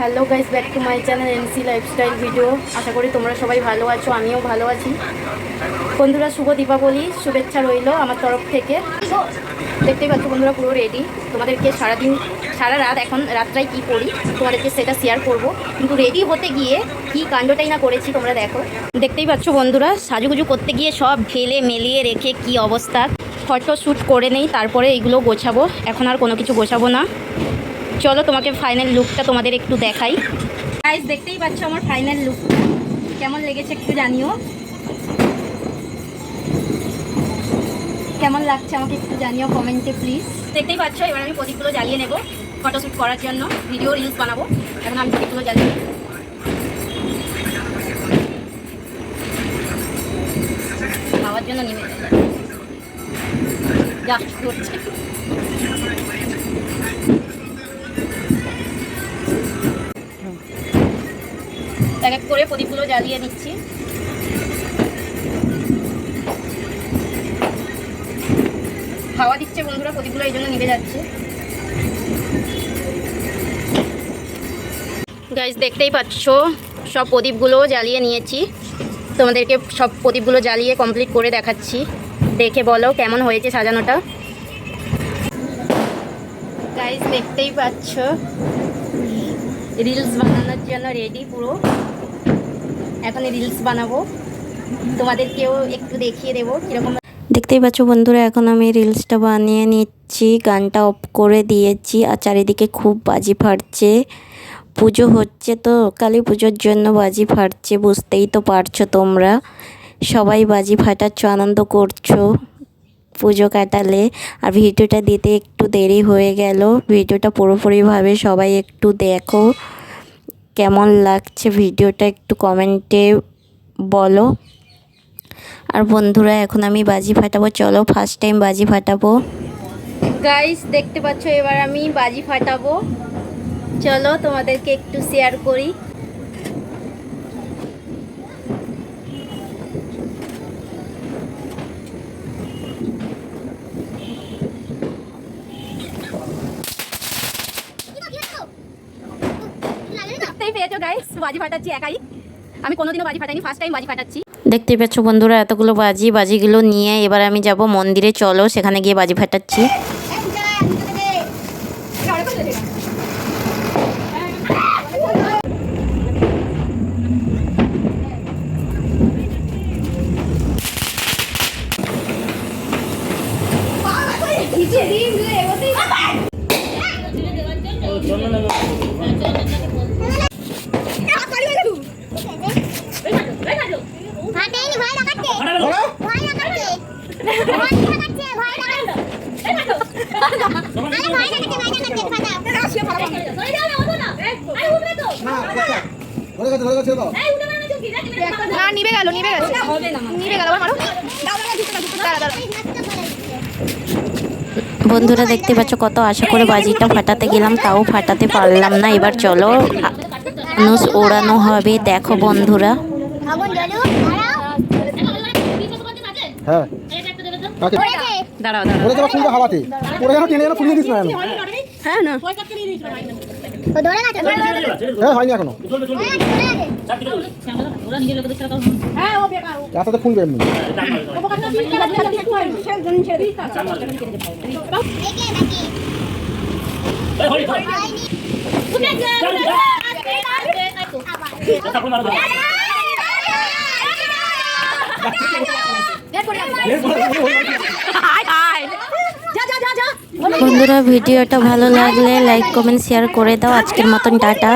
Hello guys back to my channel NC lifestyle video আশা করি তোমরা সবাই ভালো আছো, আমিও ভালো আছি। বন্ধুরা, শুভ দীপাবলি, শুভেচ্ছা রইল আমার তরফ থেকে। দেখতেই পাচ্ছ বন্ধুরা, পুরো রেডি তোমাদেরকে সারাদিন, সারা রাত এখন রাতটাই কী করি, তোমাদেরকে সেটা শেয়ার করব। কিন্তু রেডি হতে গিয়ে কি কাণ্ডটাই না করেছি তোমরা দেখো। দেখতেই পাচ্ছ বন্ধুরা, সাজুগুজু করতে গিয়ে সব ঢেলে মেলিয়ে রেখে কি অবস্থা। ফটো শ্যুট করে নেই, তারপরে এইগুলো গোছাবো। এখন আর কোনো কিছু গোছাবো না। চলো তোমাকে ফাইনাল লুকটা তোমাদের একটু দেখাই। গাইস দেখতেই পাচ্ছ আমার ফাইনাল লুক কেমন লেগেছে একটু জানিও। কেমন লাগছে আমাকে একটু জানিও কমেন্টে প্লিজ দেখতেই পাচ্ছ, এবার আমি প্রদীপগুলো জ্বালিয়ে নেব ফটোশ্যুট করার জন্য। ভিডিও রিলস বানাবো। এখন আমি প্রদীপগুলো জ্বালিয়ে। খাওয়ার জন্য নেমে জাস্ট করছে করে প্রদীপগুলো জ্বালিয়ে নিচ্ছি। হাওয়া দিচ্ছে বন্ধুরা, প্রদীপগুলো এই জন্য নিভে যাচ্ছে। গাইজ দেখতেই পাচ্ছ, সব প্রদীপগুলো জ্বালিয়ে নিয়েছি। তোমাদেরকে সব প্রদীপগুলো জ্বালিয়ে কমপ্লিট করে দেখাচ্ছি। দেখে বলো কেমন হয়েছে সাজানোটা। গাইজ দেখতেই পাচ্ছ। রিলস বানানোর জন্য রেডি পুরো। এখন রিলস বানাবো। তোমাদেরকেও একটু দেখিয়ে দেবো কীরকম। দেখতেই পাচ্ছ বন্ধুরা, এখন আমি রিলসটা বানিয়ে নিচ্ছি, গানটা অফ করে দিয়েছি, আর চারিদিকে খুব বাজি ফাটছে। পুজো হচ্ছে তো, কালী পুজোর জন্য বাজি ফাটছে, বুঝতেই তো পারছ তোমরা। সবাই বাজি ফাটাচ্ছ, আনন্দ করছ পুজো কাটালে। আর ভিডিওটা দিতে একটু দেরি হয়ে গেল, ভিডিওটা পুরোপুরিভাবে সবাই একটু দেখো। কেমন লাগছে ভিডিওটা একটু কমেন্টে বলো। আর বন্ধুরা, এখন আমি বাজি ফাটাবো। চলো ফার্স্ট টাইম বাজি ফাটাবো। গাইস দেখতে পাচ্ছ, এবার আমি বাজি ফাটাবো। চলো, তোমাদেরকে একটু শেয়ার করি দেখতেই পেয়েছ গাইস বাজি ফাটাচ্ছি একাই। আমি কোনোদিনও বাজি ফাটাইনি ফার্স্ট টাইম বাজি ফাটাচ্ছি। দেখতে পাচ্ছ বন্ধুরা এতগুলো বাজি বাজিগুলো নিয়ে এবার আমি যাব মন্দিরে চলো সেখানে গিয়ে বাজি ফাটাচ্ছি। ফাটেনি ভয় ভয় লাগাচ্ছে ভয় লাগাচ্ছে ভয় ভয় না নিবে গেল নিবে গেছে নিবে গেল মারো। বন্ধুরা দেখতে পাচ্ছ কত আশা করে বাজিটা ফাটাতে গেলাম তাও ফাটাতে পারলাম না। এবার চলো আনুস ওড়ানো হবে। দেখো বন্ধুরা। হ্যাঁ। দাঁড়াও দাঁড়াও। ধরে যাবা ফুলটা হাওয়াতে। পরে যেন টেনে যেন ফুলিয়ে দিস না হ্যাঁ না। হ্যাঁ হয়নি এখনও। ফুলবে এমনি। হয়নি বন্ধুরা ভিডিওটা ভালো লাগলে লাইক কমেন্ট শেয়ার করে দাও। আজকের মতন টাটা।